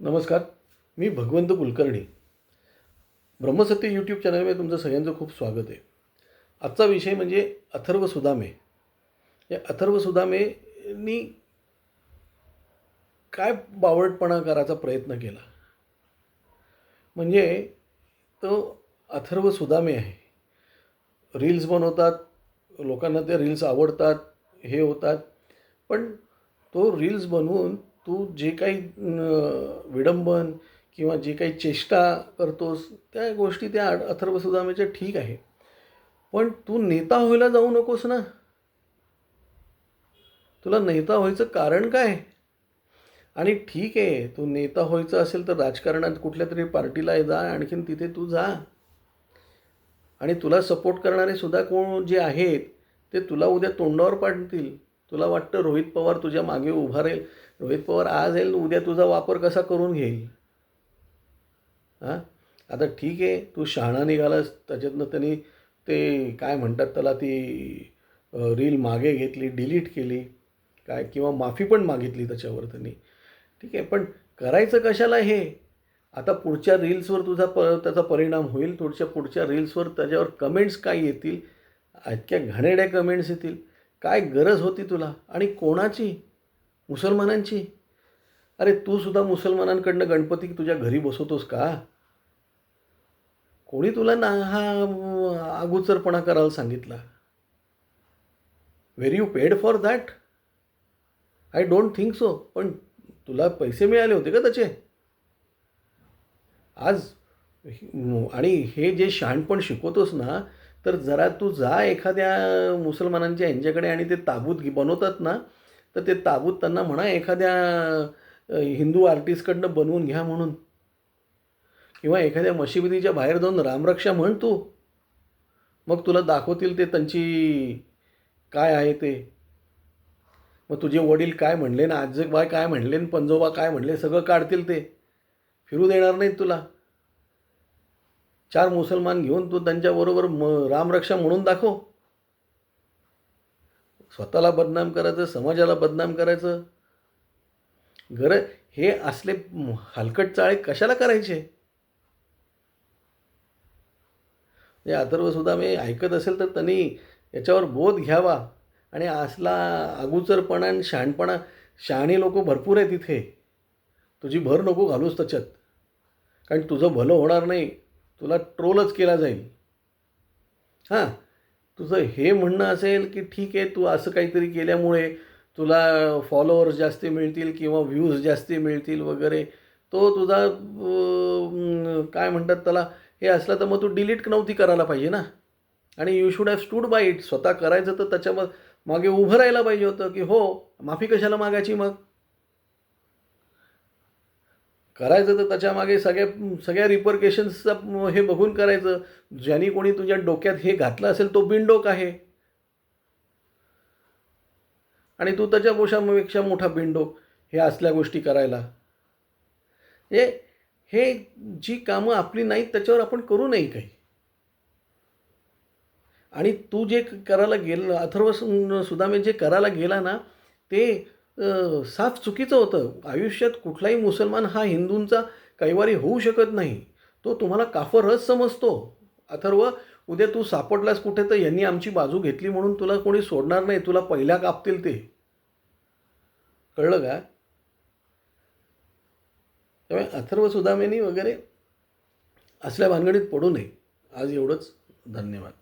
नमस्कार मी भगवंत कुलकर्णी. ब्रह्मसत्य यूट्यूब चॅनलमध्ये तुमचं सगळ्यांचं खूप स्वागत आहे. आजचा विषय म्हणजे अथर्व सुदामे. या अथर्व सुदामेनी काय बावळटपणा करायचा प्रयत्न केला? म्हणजे तो अथर्व सुदामे आहे. रील्स बनवतात लोकांना ते रील्स आवडतात हे होतात. पण तो रील्स बनवून तू जे काही विडंबन किंवा जे काही चेष्टा करतोस त्या गोष्टी त्या अथर्व सुदामेच्या ठीक आहे. पण तू नेता व्हायला जाऊ नकोस ना. तुला नेता व्हायचं कारण काय? आणि ठीक आहे तू नेता व्हायचं असेल तर राजकारणात कुठल्या तरी पार्टीला जा आणखीन तिथे तू जा. आणि तुला सपोर्ट करणारे सुद्धा कोण जे आहेत ते तुला उद्या तोंडावर पाडतील. तुला वाटतं रोहित पवार तुझ्या मागे उभा राहील? रोहित पवार आज येईल उद्या तुझा वापर कसा करून घेईल? हां? आता ठीक आहे तू शहाणा निघालास त्याच्यातनं त्यांनी ते काय म्हणतात त्याला ती रील मागे घेतली डिलीट केली काय किंवा माफी पण मागितली त्याच्यावर त्यांनी. ठीक आहे पण करायचं कशाला हे? आता पुढच्या रील्सवर तुझा प त्याचा परिणाम होईल थोडच्या पुढच्या रील्सवर त्याच्यावर कमेंट्स काय येतील? इतक्या घाणेरड्या कमेंट्स येतील. काय गरज होती तुला? आणि कोणाची? मुसलमानांची? अरे तू सुद्धा मुसलमानांकडनं गणपती तुझ्या घरी बसवतोस का? कोणी तुला ना हा अगोचरपणा करायला सांगितला? Very you paid for that I don't think so पण तुला पैसे मिळाले होते का त्याचे? आज आणि हे जे शहाणपण शिकवतोस ना तर जरा तू जा एखाद्या मुसलमानांच्या यांच्याकडे आणि ते ताबूत बनवतात ना तर ते ताबूत त्यांना म्हणा एखाद्या हिंदू आर्टिस्टकडनं बनवून घ्या म्हणून. किंवा एखाद्या मशिदीच्या बाहेर जाऊन रामरक्षा म्हण तू. मग तुला दाखवतील ते त्यांची काय आहे ते. मग तुझे वडील काय म्हणले ना आजोबाय काय म्हणले पंजोबा काय म्हणले सगळं काढतील ते. फिरू देणार नाहीत तुला. चार मुसलमान घेऊन तू त्यांच्याबरोबर म रामरक्षा म्हणून दाखव. स्वतःला बदनाम करायचं समाजाला बदनाम करायचं. गरज हे असले हलकट चाळे कशाला करायचे? अथर्वसुद्धा मी ऐकत असेल तर त्यांनी याच्यावर बोध घ्यावा. आणि असला अगोचरपणा आणि शहाणपणा शहाणी लोक भरपूर आहे तिथे तुझी भर नको घालूस त्याच्यात कारण तुझं भलं होणार नाही. तुला ट्रोलच केला जाईल. हां तुझं हे म्हणणं असेल की ठीक आहे तू असं काहीतरी केल्यामुळे तुला फॉलोअर्स जास्त मिळतील किंवा व्ह्यूज जास्त मिळतील वगैरे तो तुझा काय म्हणतात त्याला हे असलं तर मग तू डिलीट नव्हती करायला पाहिजे ना. आणि you should have stood by it स्वतः करायचं तर त्याच्या मग मागे उभं राहायला पाहिजे होतं की हो माफी कशाला मागायची मग? करायचं तर त्याच्यामागे सगळ्या सगळ्या रिपरकेशन्सचा हे बघून करायचं. ज्यांनी कोणी तुझ्या डोक्यात हे घातलं असेल तो बिनडोक आहे. आणि तू त्याच्या पोषापेक्षा मोठा बिनडोक हे असल्या गोष्टी करायला. हे हे जी कामं आपली नाहीत त्याच्यावर आपण करू नये काही. आणि तू जे करायला गेलं अथर्व सु- सुदामे जे करायला गेला ना ते साफ चुकीचं होतं. आयुष्यात कुठलाही मुसलमान हा हिंदूंचा कैवारी होऊ शकत नाही. तो तुम्हाला काफरच समजतो. अथर्व उद्या तू सापडलास कुठे तर यांनी आमची बाजू घेतली म्हणून तुला कोणी सोडणार नाही. तुला पहिल्या कापतील ते. कळलं का? त्यामुळे अथर्व सुदामेनी वगैरे असल्या भानगडीत पडू नये. आज एवढंच. धन्यवाद.